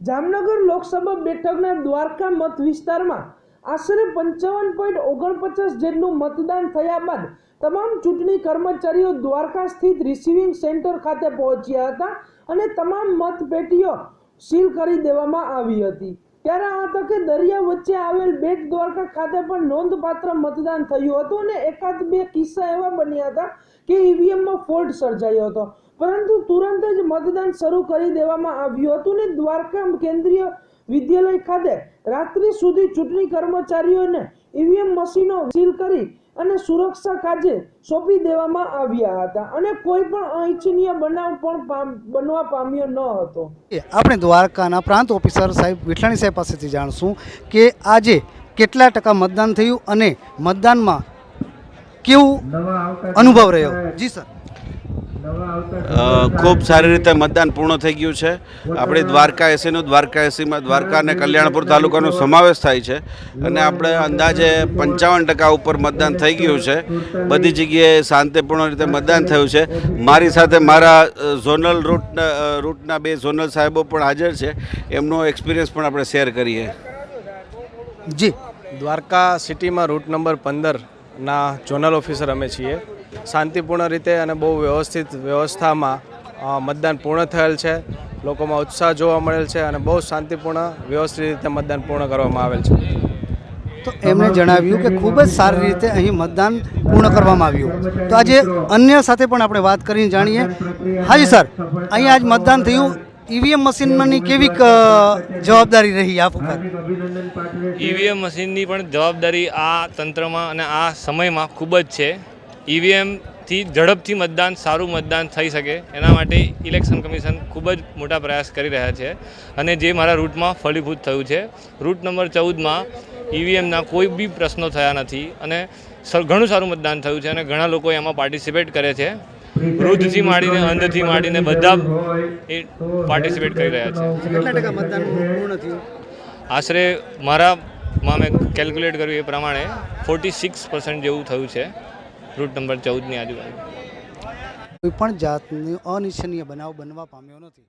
જામનગર લોકસભા બેઠકના દ્વારકા મત વિસ્તારમાં આશરે પંચાવન પોઈન્ટ ઓગણપચાસ જેટલું મતદાન થયા બાદ તમામ ચૂંટણી કર્મચારીઓ દ્વારકા સ્થિત રિસીવિંગ સેન્ટર ખાતે પહોંચ્યા હતા અને તમામ મતપેટીઓ સીલ કરી દેવામાં આવી હતી. ત્યારે આ તકે દરિયા વચ્ચે આવેલ બેટ દ્વારકા ખાતે પણ નોંધપાત્ર મતદાન થયું હતું અને એકાદ બે કિસ્સા એવા બન્યા હતા કે ઈવીએમમાં ફોલ્ટ સર્જાયો હતો. પરંતુ તુરંત જ મતદાન શરૂ કરી દેવામાં આવ્યું હતું ને દ્વારકા કેન્દ્રીય વિદ્યાલય ખાતે રાત્રિ સુધી ચૂંટણી કર્મચારીઓને ઈવીએમ મશીનો સીલ કરી અને સુરક્ષા કાજે સોંપી દેવામાં આવ્યા હતા. અને કોઈ પણ અનિચ્છનીય બનાવ પણ પામ- બનવા પામ્યો ન હતો. આપણે દ્વારકાના પ્રાંત ઓફિસર સાહેબ વિઠલાણી સાહેબ પાસેથી જાણશું કે આજે કેટલા ટકા મતદાન થયું અને મતદાનમાં કેવું અનુભવ રહ્યો. જી સર. ખૂબ સારી રીતે મતદાન પૂર્ણ થઈ ગયું છે. આપણી દ્વારકા એસીનું દ્વારકા એસીમાં દ્વારકા અને કલ્યાણપુર તાલુકાનો સમાવેશ થાય છે. અને આપણે અંદાજે પંચાવન ટકા ઉપર મતદાન થઈ ગયું છે. બધી જગ્યાએ શાંતિપૂર્ણ રીતે મતદાન થયું છે. મારી સાથે મારા ઝોનલ રૂટ રૂટના બે ઝોનલ સાહેબો પણ હાજર છે. એમનો એક્સપિરિયન્સ પણ આપણે શેર કરીએ. જી. દ્વારકા સિટીમાં રૂટ નંબર પંદરના ઝોનલ ઓફિસર અમે છીએ. શાંતિપૂર્ણ રીતે અને બહુ વ્યવસ્થિત વ્યવસ્થામાં મતદાન પૂર્ણ થયેલ છે. લોકોમાં ઉત્સાહ જોવા મળેલ છે અને બહુ શાંતિપૂર્ણ વ્યવસ્થિત રીતે મતદાન પૂર્ણ કરવામાં આવેલ છે. તો એમણે જણાવ્યું કે ખૂબ જ સારી રીતે અહીં મતદાન પૂર્ણ કરવામાં આવ્યું. તો આજે અન્ય સાથે પણ આપણે વાત કરીને જાણીએ. હાજી સર અહીં આજ મતદાન થયું. ઈવીએમ મશીનમાંની કેવી જવાબદારી રહી આ વખત ઈવીએમ મશીનની પણ જવાબદારી આ તંત્રમાં અને આ સમયમાં ખૂબ જ છે. ઈવીએમથી ઝડપથી મતદાન સારું મતદાન થઈ શકે. એના માટે ઇલેક્શન કમિશન ખૂબ જ મોટા પ્રયાસ કરી રહ્યા છે અને જે મારા રૂટમાં ફળીભૂત થયું છે. રૂટ નંબર ચૌદમાં ઈવીએમના કોઈ બી પ્રશ્નો થયા નથી અને સર- ઘણું સારું મતદાન થયું છે અને ઘણા લોકો એમાં પાર્ટિસિપેટ કરે છે. વૃદ્ધથી માંડીને અંધથી માંડીને બધા એ પાર્ટિસિપેટ કરી રહ્યા છે. આશરે મારામાં મેં કેલ્ક્યુલેટ કર્યું એ પ્રમાણે ફોર્ટી સિક્સ પર્સન્ટ જેવું થયું છે. રૂટ નંબર ચૌદની આજુબાજુ. કોઈ પણ જાતનો અનિચ્છનીય બનાવ બનવા પામ્યો નથી.